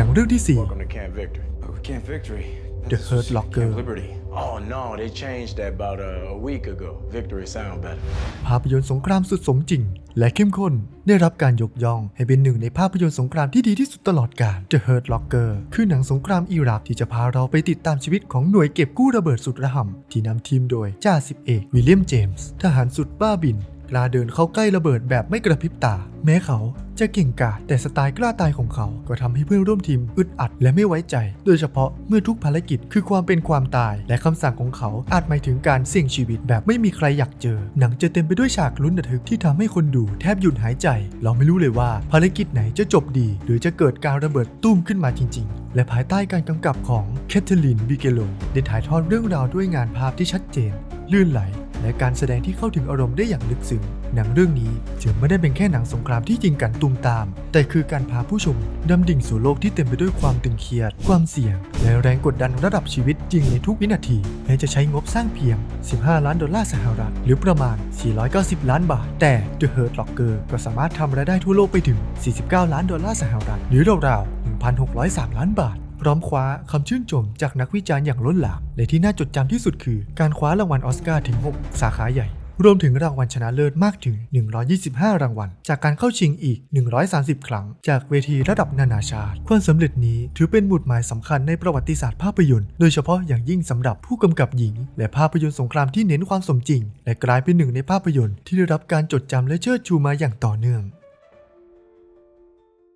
หนังเรื่องที่ Welcome to Camp Victory. Oh, Camp Victory. The That's Hurt just Locker. Camp Liberty. Oh no, they changed that about uh, a week ago. Victory sound better. 4 ภาพยนตร์สงครามสุดสมจริง และเข้มข้น ได้รับการยกย่องให้เป็นหนึ่งในภาพยนตร์สงครามที่ดีที่สุดตลอดกาล The Hurt Locker คือหนังสงครามอิรักที่จะพาเราไปติดตามชีวิตของหน่วยเก็บกู้ระเบิดสุดระห่ำที่นำทีมโดยจ่าสิบเอกวิลเลียมเจมส์ทหารสุดบ้าบิน กล้าเดินเข้าใกล้ระเบิดแบบไม่กระพริบตา แม้เขาจะเก่งกาจแต่สไตล์กล้าตายของเขา ก็ทำให้เพื่อนร่วมทีมอึดอัดและไม่ไว้ใจ โดยเฉพาะเมื่อทุกภารกิจคือความเป็นความตาย และคำสั่งของเขาอาจหมายถึงการเสี่ยงชีวิตแบบไม่มีใครอยากเจอ หนังจะเต็มไปด้วยฉากลุ้นระทึกที่ทำให้คนดูแทบหยุดหายใจ เราไม่รู้เลยว่าภารกิจไหนจะจบดี หรือจะเกิดการระเบิดตุ้มขึ้นมาจริง ๆ และภายใต้การกำกับของแคทเธอรีนบิเกโลได้ถ่ายทอดเรื่องราวด้วยงานภาพที่ชัดเจน ลื่นไหล และการแสดงที่เข้าถึงอารมณ์ได้อย่างลึกซึ้งหนังเรื่องนี้จึงไม่ได้เป็นแค่หนังสงครามที่ยิงกันตุมตาม แต่คือการพาผู้ชมดำดิ่งสู่โลกที่เต็มไปด้วยความตึงเครียด ความเสี่ยง และแรงกดดันระดับชีวิตจริงในทุกวินาทีแม้จะใช้งบสร้างเพียง 15 ล้านดอลลาร์สหรัฐ หรือประมาณ 490 ล้านบาท แต่ The Hurt Locker ก็สามารถทำรายได้ทั่วโลกไปถึง 49 ล้านดอลลาร์สหรัฐ หรือราวๆ1,603 ล้านบาท พร้อมคว้าคำชื่นชมจากนักวิจารณ์อย่างล้นหลาม และที่น่าจดจำที่สุดคือ การคว้ารางวัลออสการ์ถึง 6 สาขาใหญ่ รวมถึงรางวัลชนะเลิศมากถึง 125 รางวัล จากการเข้าชิงอีก 130 ครั้ง จากเวทีระดับนานาชาติ ความสำเร็จนี้ถือเป็นหมุดหมายสำคัญในประวัติศาสตร์ภาพยนตร์ โดยเฉพาะอย่างยิ่งสำหรับผู้กำกับหญิง และภาพยนตร์สงครามที่เน้นความสมจริง และกลายเป็นหนึ่งในภาพยนตร์ที่ได้รับการจดจำและเชิดชูมาอย่างต่อเนื่อง